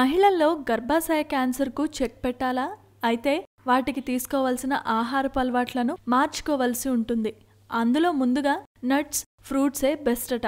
మహిళల్లో గర్భాశయ క్యాన్సర్కు చెక్ పెట్టాలా? అయితే వాటికి తీసుకోవాల్సిన ఆహారపు అలవాట్లను మార్చుకోవలసి ఉంటుంది. అందులో ముందుగా నట్స్ ఫ్రూట్సే బెస్ట్ అట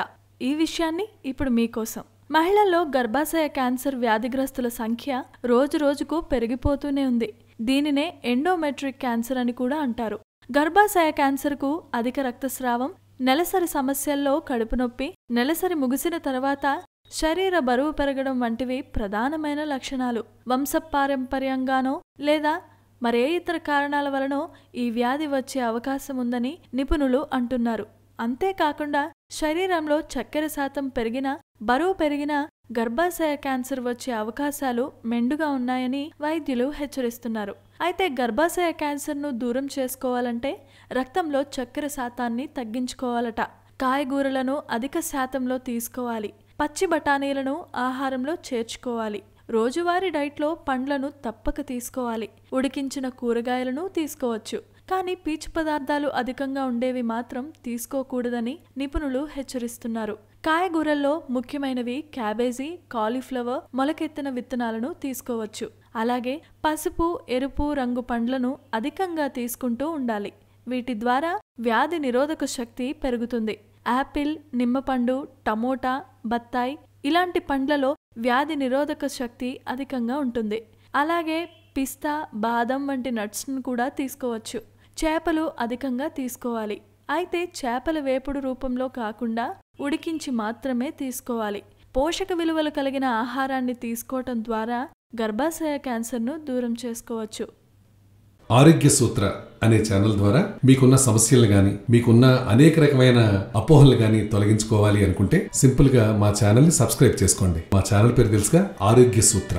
ఈ విషయాన్ని ఇప్పుడు మీకోసం. మహిళల్లో గర్భాశయ క్యాన్సర్ వ్యాధిగ్రస్తుల సంఖ్య రోజు రోజుకు పెరిగిపోతూనే ఉంది. దీనినే ఎండోమెట్రిక్ క్యాన్సర్ అని కూడా అంటారు. గర్భాశయ క్యాన్సర్కు అధిక రక్తస్రావం నెలసరి సమస్యల్లో కడుపు నొప్పి నెలసరి ముగిసిన తర్వాత శరీర బరువు పెరగడం వంటివి ప్రధానమైన లక్షణాలు. వంశపారంపర్యంగానో లేదా మరే ఇతర కారణాల వలనో ఈ వ్యాధి వచ్చే అవకాశం ఉందని నిపుణులు అంటున్నారు. అంతేకాకుండా శరీరంలో చక్కెర శాతం పెరిగినా బరువు పెరిగినా గర్భాశయ క్యాన్సర్ వచ్చే అవకాశాలు మెండుగా ఉన్నాయని వైద్యులు హెచ్చరిస్తున్నారు. అయితే గర్భాశయ క్యాన్సర్ను దూరం చేసుకోవాలంటే రక్తంలో చక్కెర శాతాన్ని తగ్గించుకోవాలట. కాయగూరలను అధిక శాతంలో తీసుకోవాలి. పచ్చి బఠానీలను ఆహారంలో చేర్చుకోవాలి. రోజువారీ డైట్లో పండ్లను తప్పక తీసుకోవాలి. ఉడికించిన కూరగాయలను తీసుకోవచ్చు. కానీ పీచు పదార్థాలు అధికంగా ఉండేవి మాత్రం తీసుకోకూడదని నిపుణులు హెచ్చరిస్తున్నారు. కాయగూరల్లో ముఖ్యమైనవి క్యాబేజీ కాలీఫ్లవర్ మొలకెత్తిన విత్తనాలను తీసుకోవచ్చు. అలాగే పసుపు ఎరుపు రంగు పండ్లను అధికంగా తీసుకుంటూ ఉండాలి. వీటి ద్వారా వ్యాధి నిరోధక శక్తి పెరుగుతుంది. యాపిల్ నిమ్మపండు టమోటా బత్తాయి ఇలాంటి పండ్లలో వ్యాధి నిరోధక శక్తి అధికంగా ఉంటుంది. అలాగే పిస్తా బాదం వంటి నట్స్ను కూడా తీసుకోవచ్చు. చేపలు అధికంగా తీసుకోవాలి. అయితే చేపల వేపుడు రూపంలో కాకుండా ఉడికించి మాత్రమే తీసుకోవాలి. పోషక విలువలు కలిగిన ఆహారాన్ని తీసుకోవటం ద్వారా గర్భాశయ క్యాన్సర్ను దూరం చేసుకోవచ్చు. ఆరోగ్య సూత్ర అనే ఛానల్ ద్వారా మీకున్న సమస్యలు కానీ మీకున్న అనేక రకమైన అపోహలు కానీ తొలగించుకోవాలి అనుకుంటే సింపుల్గా మా ఛానల్ని సబ్స్క్రైబ్ చేసుకోండి. మా ఛానల్ పేరు తెలుసుగా ఆరోగ్య సూత్ర.